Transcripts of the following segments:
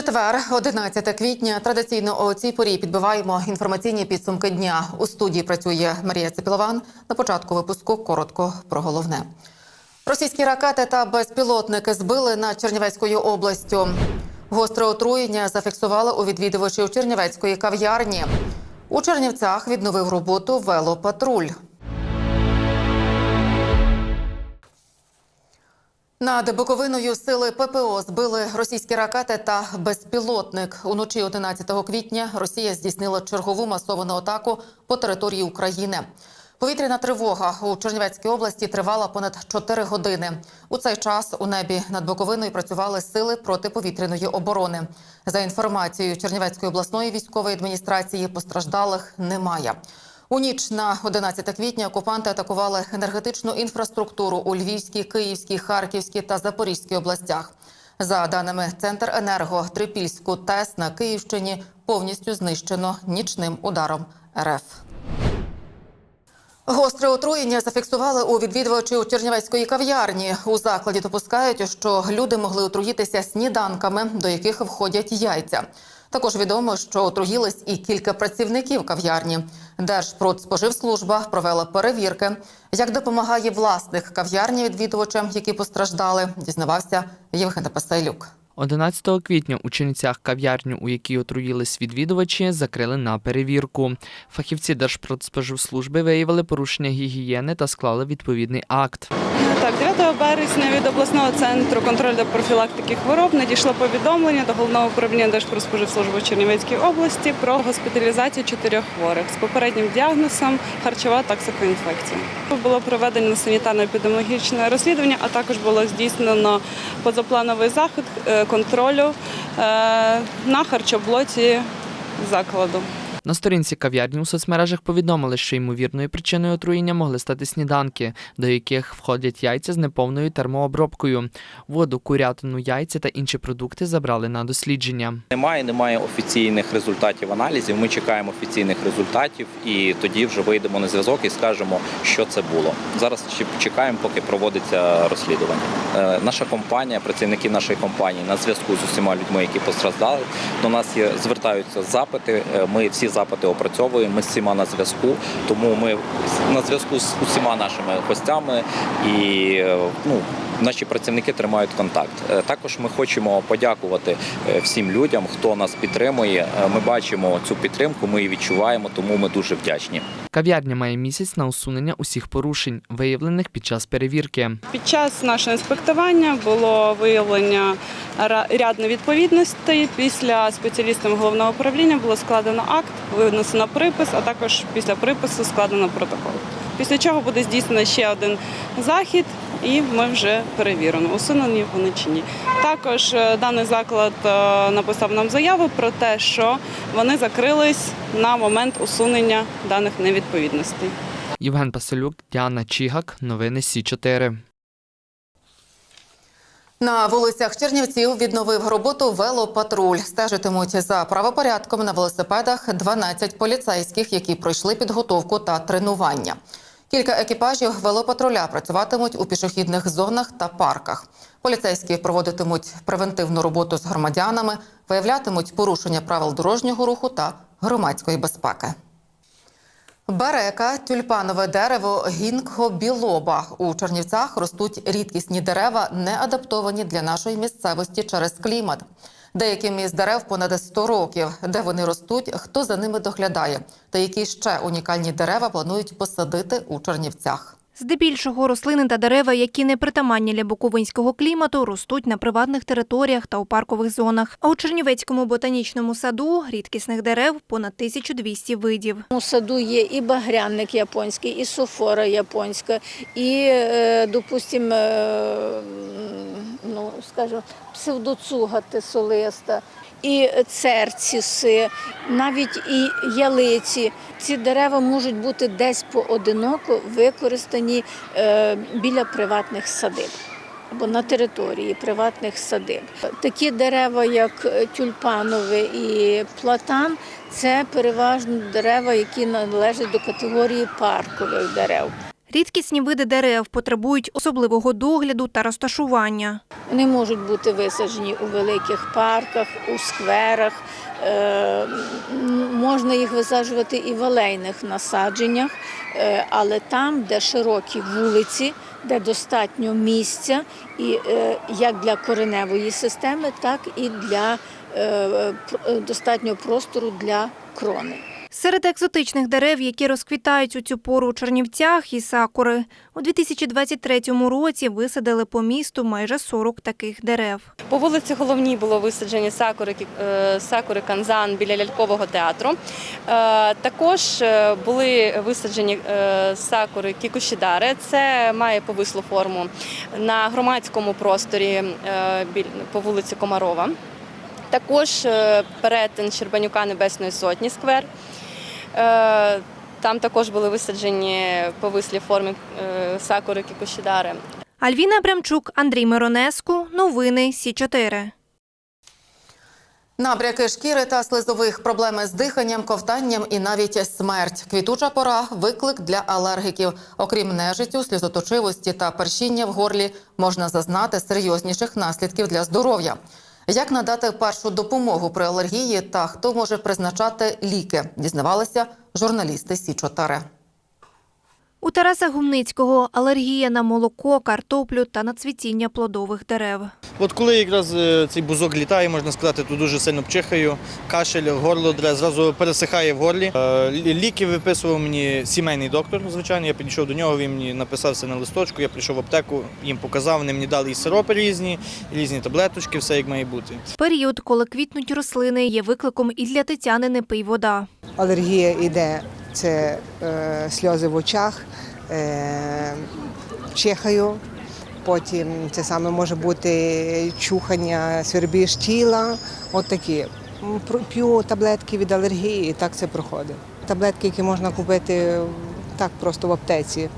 Четвер, 11 квітня. Традиційно о цій порі підбиваємо інформаційні підсумки дня. У студії працює Марія Цепілован. На початку випуску коротко про головне. Російські ракети та безпілотники збили над Чернівецькою областю. Гостре отруєння зафіксували у відвідувачів Чернівецької кав'ярні. У Чернівцях відновив роботу велопатруль. Над Буковиною сили ППО збили російські ракети та безпілотник. Уночі 11 квітня Росія здійснила чергову масовану атаку по території України. Повітряна тривога у Чернівецькій області тривала понад 4 години. У цей час у небі над Буковиною працювали сили протиповітряної оборони. За інформацією Чернівецької обласної військової адміністрації, постраждалих немає. У ніч на 11 квітня окупанти атакували енергетичну інфраструктуру у Львівській, Київській, Харківській та Запорізькій областях. За даними Центр енерго, Трипільську ТЕС на Київщині повністю знищено нічним ударом РФ. Гостре отруєння зафіксували у відвідувачів Чернівецької кав'ярні. У закладі допускають, що люди могли отруїтися сніданками, до яких входять яйця. Також відомо, що отруїлись і кілька працівників кав'ярні. Держпродспоживслужба провела перевірки. Як допомагає власник кав'ярні відвідувачам, які постраждали, дізнавався Євген Пасайлюк. 11 квітня у Чернівцях кав'ярню, у якій отруїлись відвідувачі, закрили на перевірку. Фахівці Держпродспоживслужби виявили порушення гігієни та склали відповідний акт. Так, 9 березня від обласного центру контролю та профілактики хвороб надійшло повідомлення до головного управління Держпродспоживслужби в Чернівецькій області про госпіталізацію чотирьох хворих з попереднім діагнозом харчова токсикоінфекція. Було проведено санітарно-епідеміологічне розслідування, а також було здійснено позаплановий захід е, контролю е, на харчоблоці закладу. На сторінці кав'ярні у соцмережах повідомили, що ймовірною причиною отруєння могли стати сніданки, до яких входять яйця з неповною термообробкою. Воду, курятину, яйця та інші продукти забрали на дослідження. Немає, немає офіційних результатів аналізів. Ми чекаємо офіційних результатів і тоді вже вийдемо на зв'язок і скажемо, що це було. Зараз чекаємо, поки проводиться розслідування. Е, Наша компанія, працівники нашої компанії на зв'язку з усіма людьми, які постраждали. До нас є звертаються запити. Е, Ми всі запити опрацьовуємо. Ми з всіма на зв'язку. Тому ми на зв'язку з усіма нашими гостями і е, ну. Наші працівники тримають контакт. Е, Також ми хочемо подякувати е, всім людям, хто нас підтримує. Е, Ми бачимо цю підтримку, ми її відчуваємо, тому ми дуже вдячні. Кав'ярня має місяць на усунення усіх порушень, виявлених під час перевірки. Під час нашого інспектування було виявлення ряд невідповідностей. Після спеціалістами головного управління було складено акт, винесено припис, а також після припису складено протокол. Після чого буде здійснено ще один захід, і ми вже перевіримо, усунені вони чи ні. Також е, даний заклад е, написав нам заяву про те, що вони закрились на момент усунення даних невідповідностей. Євген Паселюк, Діана Чігак, новини Сі 4 На вулицях Чернівців відновив роботу велопатруль. Стежитимуть за правопорядком на велосипедах 12 поліцейських, які пройшли підготовку та тренування. Кілька екіпажів велопатруля працюватимуть у пішохідних зонах та парках. Поліцейські проводитимуть превентивну роботу з громадянами, виявлятимуть порушення правил дорожнього руху та громадської безпеки. Берека, тюльпанове дерево, гінкго, білоба. У Чернівцях ростуть рідкісні дерева, не адаптовані для нашої місцевості через клімат. Деяким із дерев понад 100 років. Де вони ростуть, хто за ними доглядає, та які ще унікальні дерева планують посадити у Чернівцях. Здебільшого рослини та дерева, які не притаманні для буковинського клімату, ростуть на приватних територіях та у паркових зонах. А у Чернівецькому ботанічному саду рідкісних дерев понад 1200 видів. У саду є і багряник японський, і софора японська, і, е, допустимо, е, ну, скажу, псевдоцуга тесолиста, і церціси, навіть і ялиці. Ці дерева можуть бути десь поодиноко використані е, біля приватних садиб. Або на території приватних садиб. Такі дерева, як тюльпанове і платан, це переважно дерева, які належать до категорії паркових дерев. Рідкісні види дерев потребують особливого догляду та розташування. Вони можуть бути висаджені у великих парках, у скверах. Е, Можна їх висаджувати і в алейних насадженнях, е, але там, де широкі вулиці, де достатньо місця, і е, як для кореневої системи, так і для достатньо простору для крони. Серед екзотичних дерев, які розквітають у цю пору у Чернівцях і сакури, у 2023 році висадили по місту майже 40 таких дерев. По вулиці Головній було висаджені сакури, е, сакури канзан біля лялькового театру. Е, Також е, були висаджені сакури кікушідари. Це має повислу форму на громадському просторі по вулиці Комарова. Також е, перетин Щербанюка Небесної Сотні сквер. Е, Там також були висаджені по вислій формі е, сакури кікушідари. Альвіна Абрамчук, Андрій Миронеску. Новини Сі 4 Набряки шкіри та слизових, проблеми з диханням, ковтанням і навіть смерть. Квітуча пора виклик для алергіків. Окрім нежиттю, сльозоточивості та першіння в горлі, можна зазнати серйозніших наслідків для здоров'я. Як надати першу допомогу при алергії та хто може призначати ліки, дізнавалися журналісти Сі 4 У Тараса Гумницького алергія на молоко, картоплю та на цвітіння плодових дерев. От коли якраз е, цей бузок літає, можна сказати, то дуже сильно пчихаю, кашель, горло дре, зразу пересихає в горлі. Е, Ліки виписував мені сімейний доктор, звичайно. Я підійшов до нього, він мені написав все на листочку, я прийшов в аптеку, їм показав, вони мені дали і сиропи різні, і різні таблеточки, все як має бути. Період, коли квітнуть рослини, є викликом і для Тетяни не пий вода. Алергія йде це е, сльози в очах, е, чихаю. Потім це саме може бути чухання, свербіж тіла. От такі. П'ю таблетки від алергії, і так це проходить. Таблетки, які можна купити так просто в аптеці,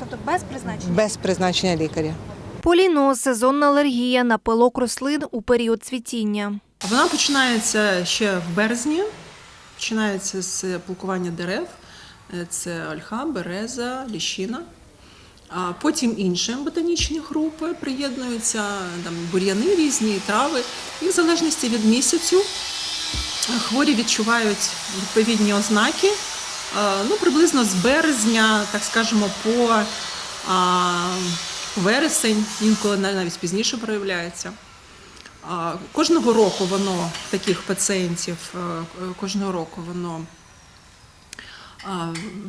Тобто без призначення? без призначення лікаря. Поліноз – сезонна алергія на пилок рослин у період цвітіння. Вона починається ще в березні, починається з пілкування дерев. Е, Це ольха, береза, ліщина. А потім інші ботанічні групи приєднуються, там бур'яни різні, трави. І в залежності від місяцю е, хворі відчувають відповідні ознаки. Е, Ну, приблизно з березня, так скажемо, по а, вересень, інколи навіть пізніше проявляється. Кожного року воно таких пацієнтів, е, кожного року воно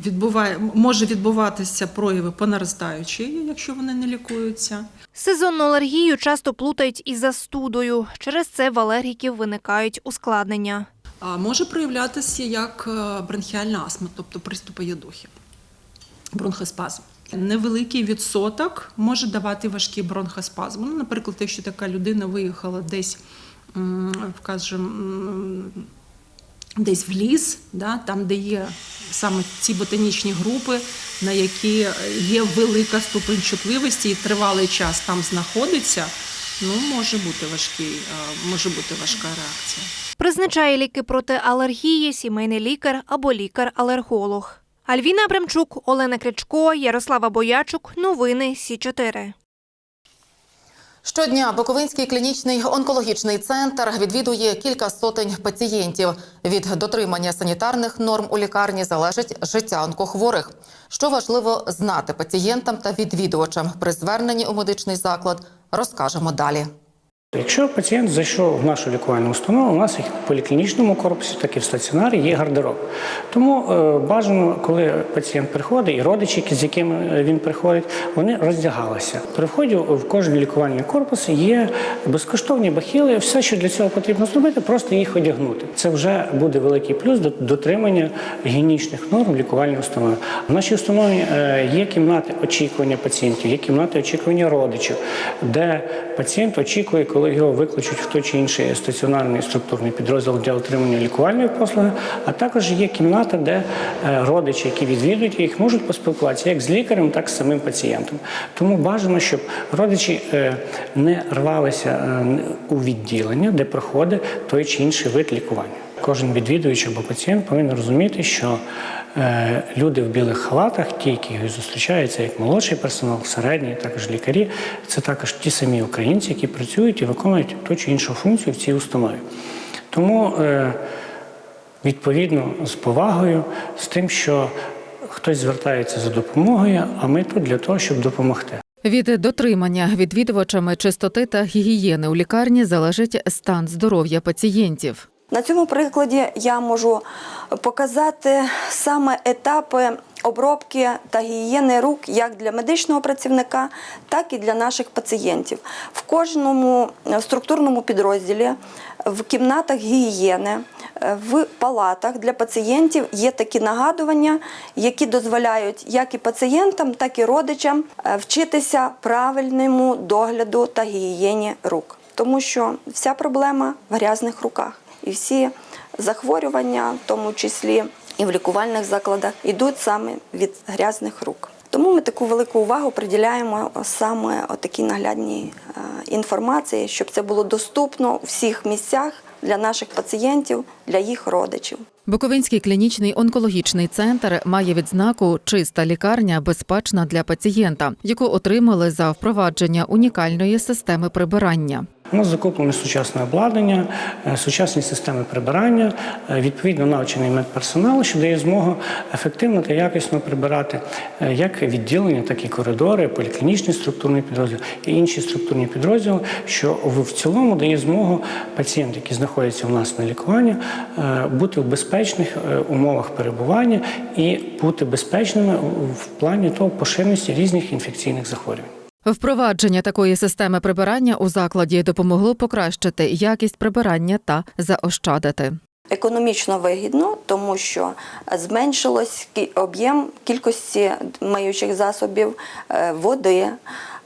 відбуває, може відбуватися прояви по наростаючій, якщо вони не лікуються. Сезонну алергію часто плутають із застудою. Через це в алергіків виникають ускладнення. А може проявлятися як е, бронхіальна астма, тобто приступи ядухи, бронхоспазм. Невеликий відсоток може давати важкі бронхоспазми. Ну, наприклад, якщо така людина виїхала десь, скажімо, десь в ліс, да, там, де є саме ці ботанічні групи, на які є велика ступень чутливості і тривалий час там знаходиться, ну, може бути важкий, е, може бути важка реакція. Призначає ліки проти алергії сімейний лікар або лікар-алерголог. Альвіна Абрамчук, Олена Крячко, Ярослава Боячук. Новини Сі 4 Щодня Буковинський клінічний онкологічний центр відвідує кілька сотень пацієнтів. Від дотримання санітарних норм у лікарні залежить життя онкохворих. Що важливо знати пацієнтам та відвідувачам при зверненні у медичний заклад, розкажемо далі. Якщо пацієнт зайшов в нашу лікувальну установу, у нас як в поліклінічному корпусі, так і в стаціонарі є гардероб. Тому е, бажано, коли пацієнт приходить, і родичі, з якими е, він приходить, вони роздягалися. При вході в кожен лікувальний корпус є безкоштовні бахіли. Все, що для цього потрібно зробити, просто їх одягнути. Це вже буде великий плюс до дотримання гігієнічних норм лікувальної установи. В нашій установі е, є кімнати очікування пацієнтів, є кімнати очікування родичів, де пацієнт очікує, коли його викличуть в той чи інший стаціонарний структурний підрозділ для отримання лікувальної послуги. А також є кімната, де е, родичі, які відвідують їх, можуть поспілкуватися як з лікарем, так і з самим пацієнтом. Тому бажано, щоб родичі е, не рвалися е, у відділення, де проходить той чи інший вид лікування. Кожен відвідувач або пацієнт повинен розуміти, що е, люди в білих халатах, ті, які зустрічаються як молодший персонал, середній, також лікарі, це також ті самі українці, які працюють і виконують ту чи іншу функцію в цій установі. Тому е, відповідно з повагою, з тим, що хтось звертається за допомогою, а ми тут для того, щоб допомогти. Від дотримання відвідувачами чистоти та гігієни у лікарні залежить стан здоров'я пацієнтів. На цьому прикладі я можу показати саме етапи обробки та гігієни рук як для медичного працівника, так і для наших пацієнтів. В кожному е, структурному підрозділі, в кімнатах гігієни, е, в палатах для пацієнтів є такі нагадування, які дозволяють як і пацієнтам, так і родичам е, вчитися правильному догляду та гігієні рук. Тому що вся проблема в грязних руках. І всі захворювання, в тому числі і в лікувальних закладах, йдуть саме від грязних рук. Тому ми таку велику увагу приділяємо саме такій наглядній е, інформації, щоб це було доступно у всіх місцях для наших пацієнтів, для їх родичів. Буковинський клінічний онкологічний центр має відзнаку Чиста лікарня безпечна для пацієнта, яку отримали за впровадження унікальної системи прибирання. У нас закуплено сучасне обладнання, е, сучасні системи прибирання, е, відповідно навчений медперсонал, що дає змогу ефективно та якісно прибирати е, як відділення, так і коридори, поліклінічний структурний підрозділ і інші структурні підрозділи, що в цілому дає змогу пацієнтам, які знаходяться у нас на лікуванні, бути в безпечних е, умовах перебування і бути безпечними в плані того поширеності різних інфекційних захворювань. Впровадження такої системи прибирання у закладі допомогло покращити якість прибирання та заощадити. Економічно вигідно, тому що зменшилось об'єм кількості миючих засобів, е, води.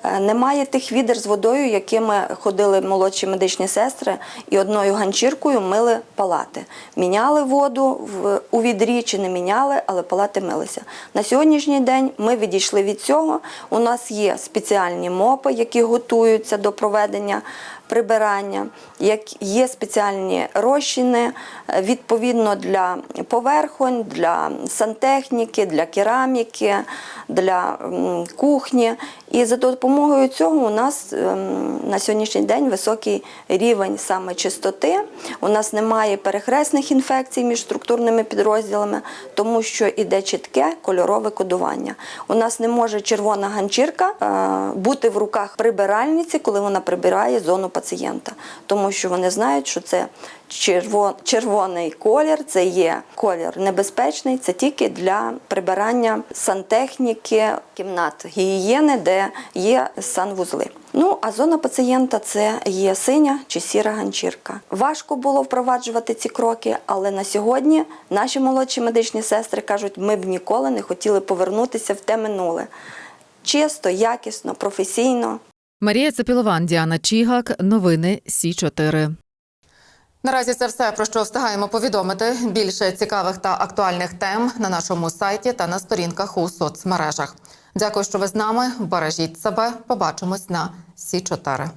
Е, Немає тих відер з водою, якими ходили молодші медичні сестри, і одною ганчіркою мили палати. Міняли воду у відрі чи не міняли, але палати милися. На сьогоднішній день ми відійшли від цього. У нас є спеціальні мопи, які готуються до проведення прибирання, як є спеціальні розчини е, відповідно для поверхонь, для сантехніки, для кераміки, для кухні. І за допомогою цього у нас ем, на сьогоднішній день високий рівень саме чистоти. У нас немає перехресних інфекцій між структурними підрозділами, тому що іде чітке кольорове кодування. У нас не може червона ганчірка е, бути в руках прибиральниці, коли вона прибирає зону пацієнта, тому що вони знають, що це червоний колір, це є колір небезпечний, це тільки для прибирання сантехніки, кімнат гігієни, де є санвузли. Ну, а зона пацієнта це є синя чи сіра ганчірка. Важко було впроваджувати ці кроки, але на сьогодні наші молодші медичні сестри кажуть, ми б ніколи не хотіли повернутися в те минуле. Чисто, якісно, професійно. Марія Цепілован, Діана Чігак. Новини Сі 4 Наразі це все про що встигаємо повідомити. Більше цікавих та актуальних тем на нашому сайті та на сторінках у соцмережах. Дякую, що ви з нами. Бережіть себе. Побачимось на Сі 4